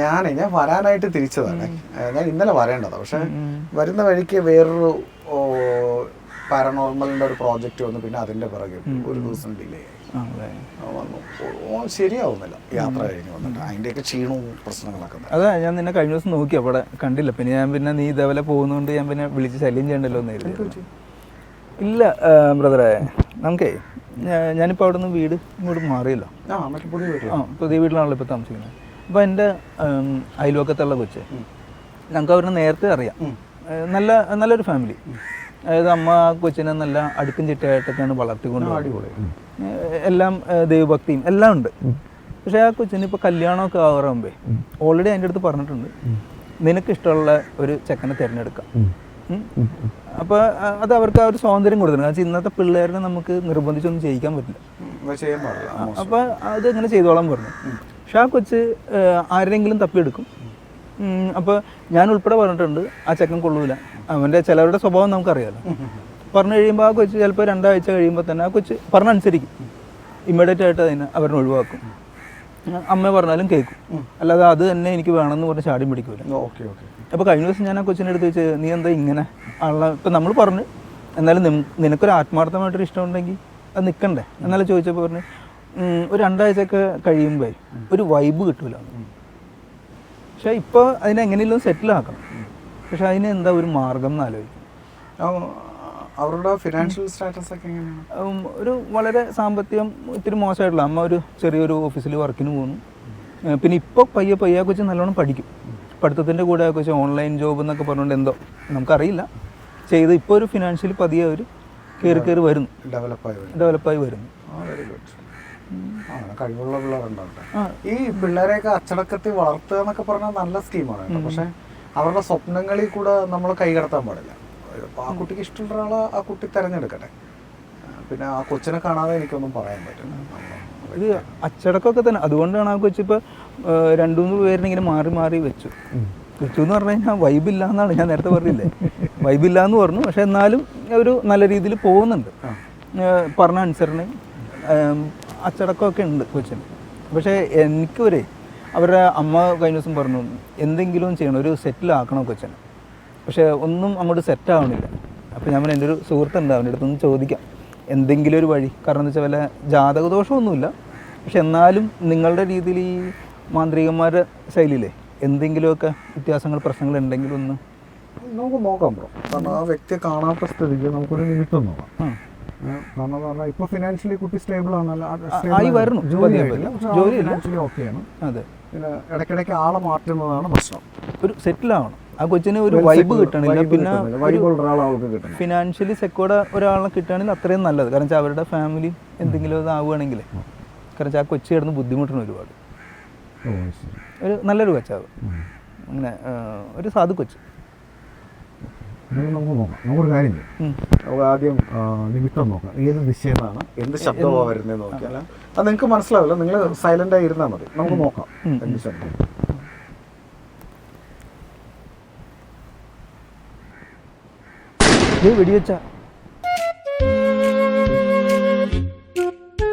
ഞാനേ ഞാൻ വരാനായിട്ട് തിരിച്ചതാണ്. ഞാൻ ഇന്നലെ വരേണ്ടതാ. പക്ഷെ വരുന്ന വഴിക്ക് വേറൊരു പാരനോർമലിന്റെ ഒരു പ്രോജക്റ്റ് വന്നു. പിന്നെ അതിന്റെ പിറകെ ഒരു ദിവസം ഡിലേ ആയി. ശരിയാവുന്നില്ല. യാത്ര കഴിഞ്ഞ് വന്നിട്ട്. അതിന്റെയൊക്കെ ക്ഷീണവും പ്രശ്നങ്ങളൊക്കെ അതെ ഞാൻ നിന്നെ കഴിഞ്ഞ ദിവസം നോക്കി. അവിടെ കണ്ടില്ല. പിന്നെ ഞാൻ പിന്നെ നീ ഇതേപോലെ പോകുന്നതുകൊണ്ട് ഞാൻ പിന്നെ വിളിച്ച് ശല്യം ചെയ്യണ്ടല്ലോ എന്ന് ഇല്ല ബ്രദറെ നമുക്കേ ഞാനിപ്പോ ഞാനിപ്പോൾ അവിടെ നിന്ന് വീട് ഇങ്ങോട്ട് മാറിയല്ലോ. ആ പുതിയ വീട്ടിലാണല്ലോ ഇപ്പോൾ താമസിക്കുന്നത്. അപ്പോൾ എന്റെ അയൽവക്കത്തുള്ള കൊച്ച്. ഞങ്ങൾക്ക് അവരെ നേരത്തെ അറിയാം. നല്ല നല്ലൊരു ഫാമിലി. അതായത് അമ്മ കൊച്ചിനെ നല്ല അടുക്കും ചിട്ടയായിട്ടൊക്കെയാണ് വളർത്തിക്കൊണ്ട് എല്ലാം ദൈവഭക്തിയും എല്ലാം ഉണ്ട്. പക്ഷേ ആ കൊച്ചിന് ഇപ്പോൾ കല്യാണമൊക്കെ ആകാറുമ്പേ ഓൾറെഡി അതിന്റെ അടുത്ത് പറഞ്ഞിട്ടുണ്ട്. നിനക്ക് ഇഷ്ടമുള്ള ഒരു ചെക്കനെ തിരഞ്ഞെടുക്കാം. അപ്പോൾ അത് അവർക്ക് ആ ഒരു സ്വാതന്ത്ര്യം കൊടുത്തിട്ടുണ്ട്. കാരണം ഇന്നത്തെ പിള്ളേരെ നമുക്ക് നിർബന്ധിച്ചൊന്നും ചെയ്യിക്കാൻ പറ്റില്ല. അപ്പോൾ അത് ഇങ്ങനെ ചെയ്തോളാൻ പറഞ്ഞു. പക്ഷെ ആ കൊച്ച് ആരെങ്കിലും തപ്പിയെടുക്കും. അപ്പോൾ ഞാൻ ഉൾപ്പെടെ പറഞ്ഞിട്ടുണ്ട് ആ ചെക്കൻ കൊള്ളൂല. അവന്റെ ചിലവരുടെ സ്വഭാവം നമുക്കറിയാമല്ലോ പറഞ്ഞു കഴിയുമ്പോൾ ആ കൊച്ച് ചിലപ്പോൾ രണ്ടാഴ്ച കഴിയുമ്പോൾ തന്നെ ആ കൊച്ച് പറഞ്ഞനുസരിക്കും. ഇമ്മീഡിയറ്റ് ആയിട്ട് അതിനെ അവരെ ഒഴിവാക്കും. അമ്മ പറഞ്ഞാലും കേൾക്കും. അല്ലാതെ അത് തന്നെ എനിക്ക് വേണമെന്ന് പറഞ്ഞ് ചാടി പിടിക്കൂല. Okay okay. അപ്പോൾ കഴിഞ്ഞ ദിവസം ഞാൻ ആ കൊച്ചിന്റെ അടുത്ത് വെച്ച് നീ എന്താ ഇങ്ങനെ ആളെ? ഇപ്പം നമ്മൾ പറഞ്ഞു എന്നാലും നിനക്കൊരു ആത്മാർത്ഥമായിട്ടൊരു ഇഷ്ടമുണ്ടെങ്കിൽ അത് നിൽക്കണ്ടേ എന്നാലും ചോദിച്ചപ്പോൾ പറഞ്ഞു "ഉം, ഒരു രണ്ടാഴ്ചയൊക്കെ കഴിയുമ്പോൾ ഒരു വൈബ് കിട്ടൂല. പക്ഷെ ഇപ്പോൾ അതിനെ എങ്ങനെയെങ്കിലും സെറ്റിൽ ആക്കണം. പക്ഷെ അതിന് എന്താ ഒരു മാർഗം എന്ന് ആലോചിക്കും. അവരുടെ ഫിനാൻഷ്യൽ സ്റ്റാറ്റസ് ഒക്കെ എങ്ങനെയാണ്? ഒരു വളരെ സാമ്പത്തികം ഇത്തിരി മോശമായിട്ടുള്ള അമ്മ ഒരു ചെറിയൊരു ഓഫീസിൽ വർക്കിന് പോകുന്നു. പിന്നെ ഇപ്പോൾ പയ്യെ പയ്യെ കൊച്ചു നല്ലോണം പഠിക്കും. പഠിത്തത്തിന്റെ കൂടെ കൊച്ചു ഓൺലൈൻ ജോബ് എന്നൊക്കെ പറഞ്ഞുകൊണ്ട് എന്തോ നമുക്കറിയില്ല. ചെയ്ത് ഇപ്പോൾ ഒരു ഫിനാൻഷ്യലി പതിയെ അവർ കയറി കയറി വരുന്നു. ഡെവലപ്പായി ഡെവലപ്പായി വരുന്നു. വെരി ഗുഡ് അങ്ങനെ കഴിവുള്ള പിള്ളേരുണ്ടാവട്ടെ. ഈ പിള്ളേരെയൊക്കെ അച്ചടക്കത്തിൽ വളർത്തുക എന്നൊക്കെ പറഞ്ഞാൽ നല്ല സ്കീമാണ് കേട്ടോ. പക്ഷെ അവരുടെ സ്വപ്നങ്ങളിൽ കൂടെ നമ്മൾ കൈകടത്താൻ പാടില്ല. ആ കുട്ടിക്ക് ഇഷ്ടമുള്ള ഒരാളെ ആ കുട്ടി തിരഞ്ഞെടുക്കട്ടെ. പിന്നെ ആ കൊച്ചിനെ കാണാതെ എനിക്കൊന്നും പറയാൻ പറ്റില്ല. ഇത് അച്ചടക്കമൊക്കെ തന്നെ. അതുകൊണ്ടാണ് ആ കൊച്ച് ഇപ്പോൾ രണ്ടു മൂന്ന് പേരിനെ ഇങ്ങനെ മാറി മാറി വെച്ചു. വെച്ചു എന്ന് പറഞ്ഞു കഴിഞ്ഞാൽ വൈബില്ല എന്നാണ് ഞാൻ നേരത്തെ പറഞ്ഞില്ലേ? വൈബില്ല എന്ന് പറഞ്ഞു. പക്ഷെ എന്നാലും ഒരു നല്ല രീതിയിൽ പോകുന്നുണ്ട്. പറഞ്ഞ അനുസരണയും അച്ചടക്കമൊക്കെ ഉണ്ട് കൊച്ചിന്. പക്ഷേ എനിക്ക് വരെ അവരുടെ അമ്മ കഴിഞ്ഞ ദിവസം പറഞ്ഞു എന്തെങ്കിലും ചെയ്യണം ഒരു സെറ്റിലാക്കണം ആക്കണം കൊച്ചിനെ. പക്ഷേ ഒന്നും അങ്ങോട്ട് സെറ്റ് ആവണില്ല. അപ്പോൾ ഞാൻ എന്റെ ഒരു സുഹൃത്തുണ്ട് അവന്റെ അടുത്തൊന്ന് ചോദിക്കാം. എന്തെങ്കിലും ഒരു വഴി. കാരണം എന്ന് വെച്ചാൽ വല്ല ജാതകദോഷമൊന്നുമില്ല. പക്ഷെ എന്നാലും നിങ്ങളുടെ രീതിയിൽ ഈ മാന്ത്രികന്മാരുടെ ശൈലിയിലെ എന്തെങ്കിലുമൊക്കെ വ്യത്യാസങ്ങൾ പ്രശ്നങ്ങൾ ഉണ്ടെങ്കിൽ ഒന്ന് നമുക്ക് നോക്കാം ബ്രോ. കാരണം ആ വ്യക്തിയെ കാണാത്ത സ്ഥിതിക്ക് നമുക്കൊരു നീട്ടം നോക്കാം. കാരണം പറഞ്ഞാൽ ഇപ്പൊ ഫിനാൻഷ്യലി കുട്ടി സ്റ്റേബിൾ ആണല്ലോ ആയി. പതിയെ പതിയെ. ജോലിയില്ല. ഫിനാൻഷ്യലി ഓക്കെയാണ് അതെ. പിന്നെ ഇടയ്ക്കിടയ്ക്ക് ആളെ മാറ്റുന്നതാണ് പ്രശ്നം. ഒരു സെറ്റിൽ ആവണം. ആ കൊച്ചിന് ഒരു വൈബ് കിട്ടണില്ല. പിന്നെ ഫിനാൻഷ്യലി സെക്യൂർഡ് ഒരാളെ കിട്ടുകയാണെങ്കിൽ അത്രയും നല്ലത്. കാരണം വെച്ചാൽ അവരുടെ ഫാമിലി എന്തെങ്കിലും ഇതാവുകയാണെങ്കിൽ കാരണം വെച്ചാൽ ആ കൊച്ചി കിടന്ന് ബുദ്ധിമുട്ടണം ഒരുപാട്. ഒരു നല്ലൊരു കൊച്ചാവ് അങ്ങനെ ഒരു സാധു കൊച്ച്. നമുക്ക് നോക്കാം. നമുക്കൊരു കാര്യം ചെയ്യാം. നമുക്ക് ആദ്യം നിമിത്തം നോക്കാം. ഏത് ദിശയിലാണ് എന്ത് ശബ്ദമാണ് വരുന്നത് നോക്കിയാൽ? അത് നിങ്ങൾക്ക് മനസ്സിലാവില്ല. നിങ്ങൾ സൈലന്റ് ആയി ഇരുന്നാൽ മതി. നമുക്ക് നോക്കാം എന്ത് ശബ്ദം. ഇത് വെടിവെച്ച.